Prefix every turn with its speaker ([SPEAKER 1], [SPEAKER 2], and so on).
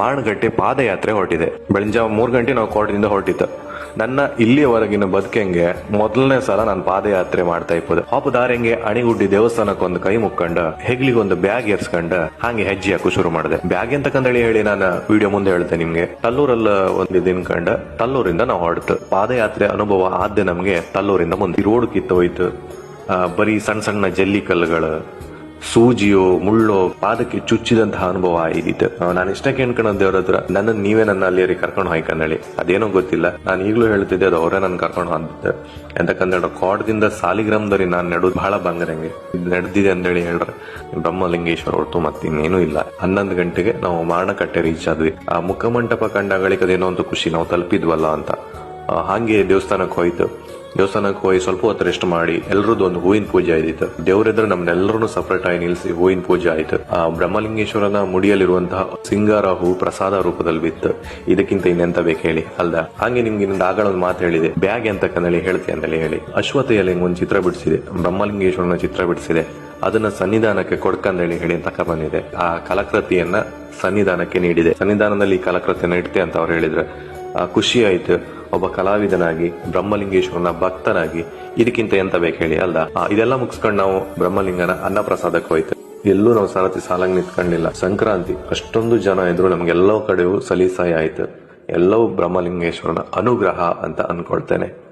[SPEAKER 1] ಮಾಣಗಟ್ಟೆ ಪಾದಯಾತ್ರೆ ಹೊರಟಿದೆ. ಬೆಳಂಜಾವ ಮೂರು ಗಂಟೆ ನಾವು ಕೋಟದಿಂದ ಹೊರಟಿತ್ತು ನನ್ನ ಇಲ್ಲಿಯವರೆಗಿನ ಬದುಕೆಂಗೆ ಮೊದಲನೇ ಸಲ ನಾನು ಪಾದಯಾತ್ರೆ ಮಾಡ್ತಾ ಇಪ್ಪದು. ಹಾಪು ದಾರೆಂಗೆ ಅಣಿಗುಡ್ಡಿ ದೇವಸ್ಥಾನಕ್ಕೆ ಒಂದು ಕೈ ಮುಕ್ಕೊಂಡ, ಹೆಗ್ಲಿಗೊಂದು ಬ್ಯಾಗ್ ಎರ್ಸ್ಕೊಂಡ, ಹಾಗೆ ಹೆಜ್ಜೆ ಹಾಕು ಶುರು ಮಾಡಿದೆ. ಬ್ಯಾಗ್ ಎಂತಕಂದೇಳಿ ಹೇಳಿ ನಾನು ವಿಡಿಯೋ ಮುಂದೆ ಹೇಳ್ತೆ ನಿಮ್ಗೆ. ತಲ್ಲೂರಲ್ಲ ಒಂದು ದಿನ ಕಂಡ, ತಲ್ಲೂರಿಂದ ನಾವು ಹೊರಡ್ತು ಪಾದಯಾತ್ರೆ ಅನುಭವ ಆದ್ಯ ನಮ್ಗೆ ತಲ್ಲೂರಿಂದ ಮುಂದೆ. ರೋಡ್ ಕಿತ್ತೋಯ್ತು ಹೋಯ್ತು. ಬರೀ ಸಣ್ಣ ಸಣ್ಣ ಜಲ್ಲಿ ಕಲ್ಲುಗಳು ಸೂಜಿಯೋ, ಮುಳ್ಳೋ, ಪಾದಕ್ಕೆ ಚುಚ್ಚಿದಂತಹ ಅನುಭವ ಆಗಿದ್ದಿತ್ತು ನಾನು ಇಷ್ಟಕ್ಕೆ ಕೇಳ್ಕೊಂಡ ದೇವ್ರ ಹತ್ರ ನನ್ನ ನೀವೇ ನನ್ನ ಅಲ್ಲಿ ಕರ್ಕೊಂಡು ಹೋಯ್ಕಂದೇಳಿ ಅದೇನೋ ಗೊತ್ತಿಲ್ಲ. ನಾನು ಈಗಲೂ ಹೇಳ್ತಿದ್ದೆ, ಅದು ಅವರೇ ನನ್ನ ಕರ್ಕೊಂಡು ಹೋಗಿದ್ದೆ ಎಂತಕ್ಕಂದ್ರೆ ಕಾಡ್ದಿಂದ ಸಾಲಿಗ್ರಾಮದಲ್ಲಿ ನಾನು ನೆಡೋದು ಬಹಳ ಬಂಗರಂಗೆ ನಡೆದಿದೆ ಅಂತೇಳಿ ಹೇಳ್ರ. ಬ್ರಹ್ಮಲಿಂಗೇಶ್ವರ ಹೊರತು ಇನ್ನೇನು ಇಲ್ಲ. ಹನ್ನೊಂದು ಗಂಟೆಗೆ ನಾವು ಮಾರಣಕಟ್ಟೆ ರೀಚ್ ಆದ್ವಿ. ಆ ಮುಖಮಂಟಪ ಕಂಡಗಳಿಗೆ ಅದೇನೋ ಒಂದು ಖುಷಿ, ನಾವು ತಲುಪಿದ್ವಲ್ಲ ಅಂತ. ಹಾಗೆ ದೇವಸ್ಥಾನಕ್ಕೆ ಹೋಯ್ತು. ದೇವಸ್ಥಾನಕ್ಕೆ ಹೋಗಿ ಸ್ವಲ್ಪ ಹೊತ್ತು ರೆಸ್ಟ್ ಮಾಡಿ ಎಲ್ರದ್ದು ಒಂದು ಹೂವಿನ ಪೂಜೆ ಆಯ್ತು ದೇವರೆದ್ರೆ ನಮ್ನೆಲ್ಲರೂ ಸಪರೇಟ್ ಆಗಿ ನಿಲ್ಸಿ ಹೂವಿನ ಪೂಜೆ ಆಯ್ತು. ಆ ಬ್ರಹ್ಮಲಿಂಗೇಶ್ವರನ ಮುಡಿಯಲ್ಲಿರುವಂತಹ ಸಿಂಗಾರ ಹೂ ಪ್ರಸಾದ ರೂಪದಲ್ಲಿ ಬಿತ್ತು. ಇದಕ್ಕಿಂತ ಇನ್ನೆಂತ ಬೇಕು ಹೇಳಿ? ಅಲ್ದ? ಹಾಗೆ ನಿಮ್ಗೆ ಇನ್ನೊಂದು ಆಗಳ ಒಂದು ಮಾತು ಹೇಳಿದೆ. ಬ್ಯಾಗ್ ಅಂತ ಕನ್ನಡಿ ಹೇಳ್ತಿ ಅಂತಲೇ ಹೇಳಿ. ಅಶ್ವತೆಯಲ್ಲಿ ಒಂದು ಚಿತ್ರ ಬಿಡಿಸಿದೆ. ಬ್ರಹ್ಮಲಿಂಗೇಶ್ವರನ ಚಿತ್ರ ಬಿಡಿಸಿದೆ. ಅದನ್ನ ಸನ್ನಿಧಾನಕ್ಕೆ ಕೊಡ್ಕಂದೇಳಿ ಹೇಳಿ ತಕ ಬಂದಿದೆ. ಆ ಕಲಾಕೃತಿಯನ್ನ ಸನ್ನಿಧಾನಕ್ಕೆ ನೀಡಿದೆ. ಸನ್ನಿಧಾನದಲ್ಲಿ ಈ ಕಲಾಕೃತಿಯನ್ನ ಇಡ್ತೆ ಅಂತ ಅವ್ರು ಹೇಳಿದ್ರೆ. ಆ, ಖುಷಿ ಆಯ್ತು. ಒಬ್ಬ ಕಲಾವಿದನಾಗಿ, ಬ್ರಹ್ಮಲಿಂಗೇಶ್ವರನ ಭಕ್ತನಾಗಿ, ಇದಕ್ಕಿಂತ ಎಂತ ಬೇಕು ಹೇಳಿ ಅಲ್ಲ ಇದೆಲ್ಲ ಮುಗಿಸ್ಕೊಂಡು ನಾವು ಬ್ರಹ್ಮಲಿಂಗನ ಅನ್ನ ಪ್ರಸಾದಕ್ಕೆ ಹೋಯ್ತು ಎಲ್ಲೂ ನಾವು ಸಾರಥಿ ಸಾಲಂಗ್ ನಿಂತ್ಕೊಂಡಿಲ್ಲ. ಸಂಕ್ರಾಂತಿ, ಅಷ್ಟೊಂದು ಜನ ಇದ್ರು ನಮ್ಗೆಲ್ಲೋ ಕಡೆಯೂ ಸಲೀಸಾಯಿ ಆಯ್ತು. ಎಲ್ಲವೂ ಬ್ರಹ್ಮಲಿಂಗೇಶ್ವರನ ಅನುಗ್ರಹ ಅಂತ ಅನ್ಕೊಳ್ತೇನೆ.